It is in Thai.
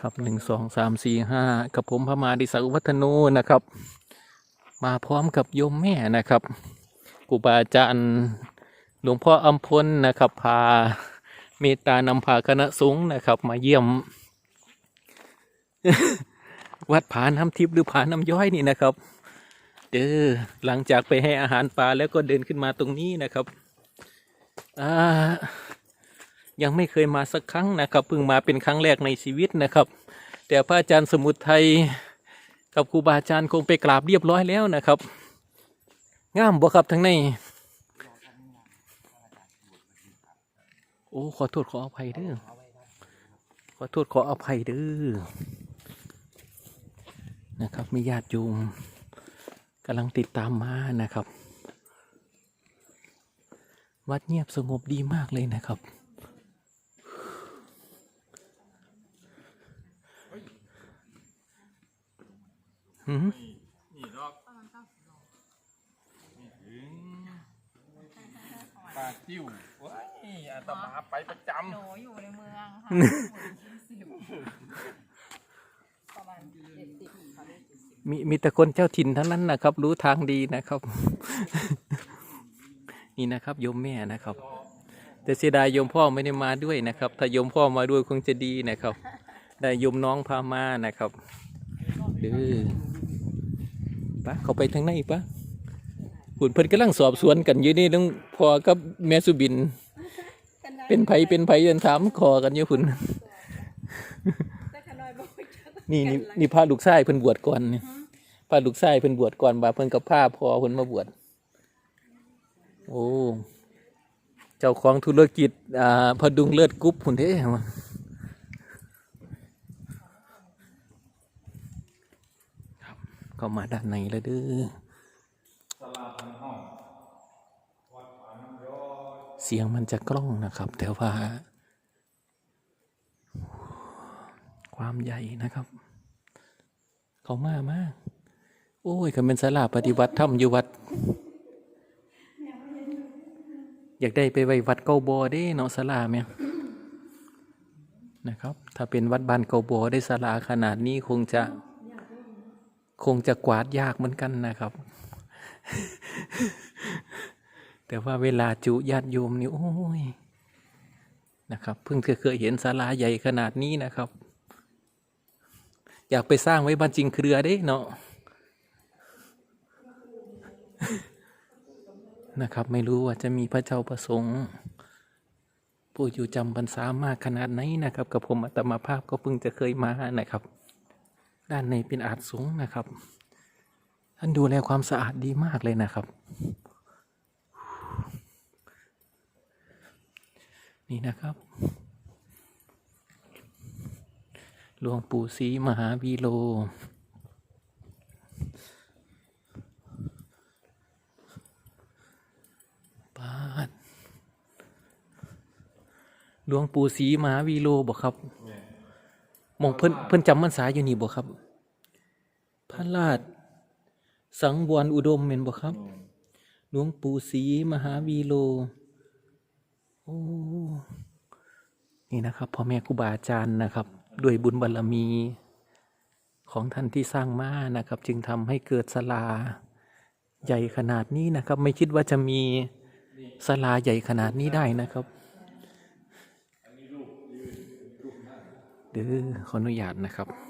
ครับหนึ่งสองสามสี่ห้ากับผมพระมาดิสักวัฒนูนะครับ มาพร้อมกับโยมแม่นะครับครูบาอาจารย์หลวงพ่ออัมพลนะครับพาเมตตานำพาคณะสงฆ์นะครับ มาเยี่ยม วัดผาน้ำทิพย์หรือผาน้ำย้อยนี่นะครับ เด้อหลังจากไปให้อาหารปลาแล้วก็เดินขึ้นมาตรงนี้นะครับอ่า ยังไม่เคยมาสักครั้งนะครับเพิ่งมาเป็นครั้งแรกในชีวิตนะครับ แต่พระอาจารย์สมุทรไทยกับครูบาอาจารย์คงไปกราบเรียบร้อยแล้วนะครับงามบ่ครับทั้งในโอ้ขอโทษขออภัยเด้อขอโทษขออภัยเด้อนะครับมีญาติโยมกำลังติดตามมานะครับ วัดเงียบสงบดีมากเลยนะครับ หืมนี่ดอกนี่ถึงปลาจิ้วว้ายอาตมาไปประจหนูอยู่ในเมืองค่ะยี่สิบประมาณเจ็ดสิบค่ะมีมีแต่คนเจ้าถิ่นทั้งนั้นนะครับ รู้ทางดีนะครับ นี่นะครับโยมแม่นะครับ แต่เสียดายโยมพ่อไม่ได้มาด้วยนะครับ ถ้าโยมพ่อมาด้วยคงจะดีนะครับ ได้โยมน้องพามานะครับเดือ ปะเขาไปทางไหนปะหุ่นเพิ่นกำลังสอบสวนกันอยู่นี่ต้องพอกับแม่สุบิน เป็นไผเป็นไผยันถามคอกันอยู่พุ่นนี่นี่นี่พาลูกชายเพิ่นบวชก่อนนี่พาลูกชายเพิ่นบวชก่อนบาเพิ่นกับพาพอเพิ่นมาบวชโอ้เจ้าของธุรกิจอ่าพดุงเลิศกรุ๊ปพุ่นเด้ครับ เข้ามาด้านในแล้วเด้อำสลาพันห้อเสียงมันจะกล้องนะครับ แต่ว่า ความใหญ่นะครับ เขามามาก โอ้ยก็เป็นสลาปฏิบัติธรรมอยู่วัด อยากได้ไปไว้วัดเกาบอได้เนาะสลาไหมนะครับ ถ้าเป็นวัดบ้านเกาบอได้สลาขนาดนี้คงจะ คงจะกวาดยากเหมือนกันนะครับ แต่ว่าเวลาจุญาติโยมนี่โอ้ยนะครับ เพิ่งเคยเห็นศาลาใหญ่ขนาดนี้นะครับ อยากไปสร้างไว้บ้านจริงเครือเด้เนาะนะครับ ไม่รู้ว่าจะมีพระเจ้าประสงค์ผู้อยู่จำพรรษามากขนาดไหนนะครับ กับผมอัตมาภาพก็เพิ่งจะเคยมานะครับ ด้านในเป็นอาจสูงนะครับ ท่านดูแลความสะอาดดีมากเลยนะครับ นี่นะครับหลวงปู่ศรีมหาวีโล ปาดหลวงปู่ศรีมหาวีโลบอกครับ มองเพิ่นเพิ่นจำพรรษาอยู่นี่บ่ครับ พระราช สังวรอุดมเห็นบ่ครับ หลวงปู่ศรีมหาวีโล โอ้ นี่นะครับพ่อแม่ครูบาอาจารย์นะครับ ด้วยบุญบารรมี ของท่านที่สร้างมานะครับ จึงทำให้เกิดศาลา ใหญ่ขนาดนี้นะครับ ไม่คิดว่าจะมีศาลาใหญ่ขนาดนี้ได้นะครับ เด้อขออนุญาตนะครับ